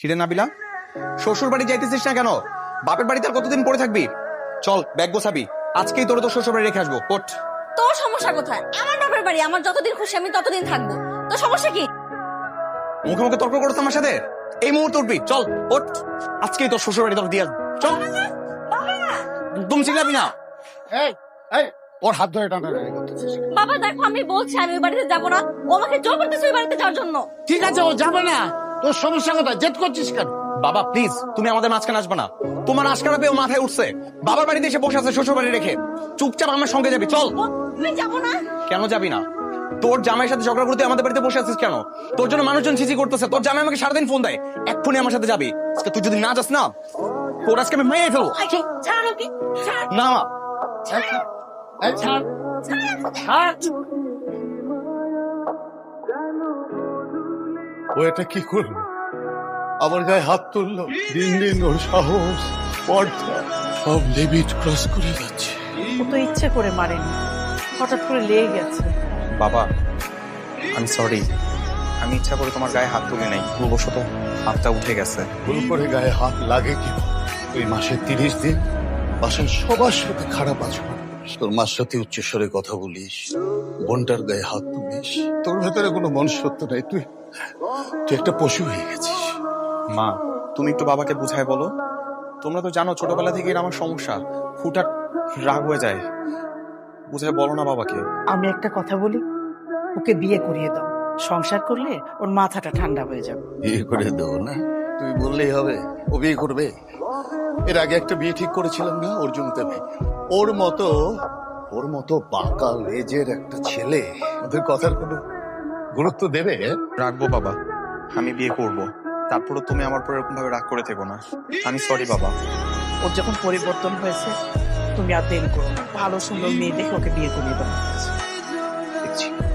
হিরে নাবিলা শ্বশুর বাড়ি যাইতেছিস না কেন? বাপের বাড়িতে আর কতদিন পড়ে থাকবি? চল ব্যাগ গোছাবি। আজকেই তোর তো শ্বশুর বাড়ি রেখে আসব ওঠ। তোর সমস্যা কোথায়? আমার বাপের বাড়ি আমার যতদিন খুশি আমি ততদিন থাকব। তোর সমস্যা কি? মুখে মুখে তর্ক করতো আমার সাথে? এই মুহূর্তে উঠবি চল ওঠ। আজকেই তোর শ্বশুর বাড়ি তোর দিয়ে চল। একদম চিল্লাবি না। এই এই ওর হাত ধরে টানাটানি করতেছিস বাবা দেখো আমি বলছি আমি ওই বাড়িতে যাব না। ও আমাকে জোর করতেছে ওই বাড়িতে যাওয়ার জন্য। ঠিক আছে ও যাবে না। তোর সমস্যা কোথায়? জেদ করছিস কেন? বাবা প্লিজ তুমি আমাদের মাঝখানে আসবে না। তোমার আশকারা পেয়েও মাথায় উঠছে। বাবার বাড়িতে এসে বসে আছে শ্বশুর বাড়ি রেখে। চুপচাপ আমার সঙ্গে যাবি চল। না। কেন যাবি না? তোর জামাইয়ের সাথে ঝগড়া করতে আমাদের বাড়িতে বসে আছিস কেন? তোর জন্য মানুষজন ছিচি করতেছে। তোর জামাই আমাকে সারাদিন ফোন দেয়। এক্ষুনি আমার সাথে যাবি। আজকে তুই যদি না যাস না তোর আজকে আমি মেয়ে ফেলব। না মা। ছাড়। ছাড়। ও এটা কি করল? আমার গায়ে হাত তুললো। দিন দিন ওর সাহস স্পর্ধা সব লিমিট ক্রস করে যাচ্ছে। ও তো ইচ্ছে করে মারেনি। হঠাৎ করে লেগে গেছে। বাবা আমি সরি। আমি ইচ্ছা করে তোমার গায়ে হাত তুলি নাই। ভুলবশত হাতটা উঠে গেছে। ভুল করে গায়ে হাত লাগে কি তুই মাসে তিরিশ দিন বাসায় সবার সাথে খারাপ আচরণ। তোর মার সাথে উচ্চস্বরে কথা বলিস বোনটার গায়ে হাত তুলিস তোর ভেতরে কোনো মনুষ্যত্ব নেই। তুই তুই একটা পশু হয়ে গেছিস। মা তুমি একটু বাবাকে বুঝায় বলো। তোমরা তো জানো ছোটবেলা থেকে আমার সমস্যা। হুটাট রাগ হয়ে যায়। বুঝায় বলো না বাবাকে। আমি একটা কথা বলি ওকে বিয়ে করিয়ে দাও। সংসার করলে ওর মাথাটা ঠান্ডা হয়ে যাবে। বিয়ে করে দেবো না? তুই বললেই হবে ও বিয়ে করবে। এর আগে একটা বিয়ে ঠিক করেছিলাম না অর্জুন দেবে ওর মতো ওর মতো বাঁকা লেজের একটা ছেলে ওদের কথার কোনো গুরুত্ব দেবে? রাখব বাবা। আমি বিয়ে করব। তারপরে তুমি আমার পর এরকম ভাবে রাগ করে থেকো না। আমি সরি বাবা। ওর যখন পরিবর্তন হয়েছে তুমি আর দেরি করো না। ভালো সুন্দর মেয়ে দেখে ওকে বিয়ে করিয়ে দেবো দেখছি।